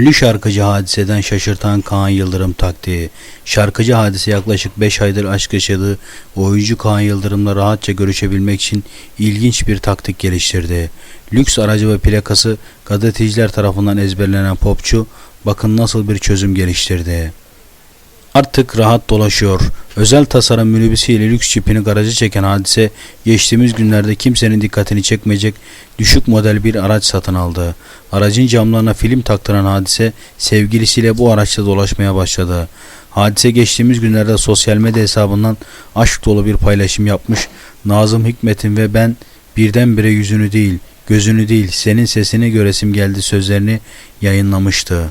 Ünlü şarkıcı hadiseden şaşırtan Kaan Yıldırım taktiği. Şarkıcı hadise yaklaşık 5 aydır aşk yaşadığı oyuncu Kaan Yıldırım'la rahatça görüşebilmek için ilginç bir taktik geliştirdi. Lüks aracı ve plakası gazeteciler tarafından ezberlenen popçu bakın nasıl bir çözüm geliştirdi. Artık rahat dolaşıyor. Özel tasarım minibüsüyle lüks çipini garaja çeken hadise geçtiğimiz günlerde kimsenin dikkatini çekmeyecek düşük model bir araç satın aldı. Aracın camlarına film taktıran hadise sevgilisiyle bu araçla dolaşmaya başladı. Hadise geçtiğimiz günlerde sosyal medya hesabından aşk dolu bir paylaşım yapmış. Nazım Hikmet'in ve ben birdenbire yüzünü değil, gözünü değil, senin sesini göresim geldi sözlerini yayınlamıştı.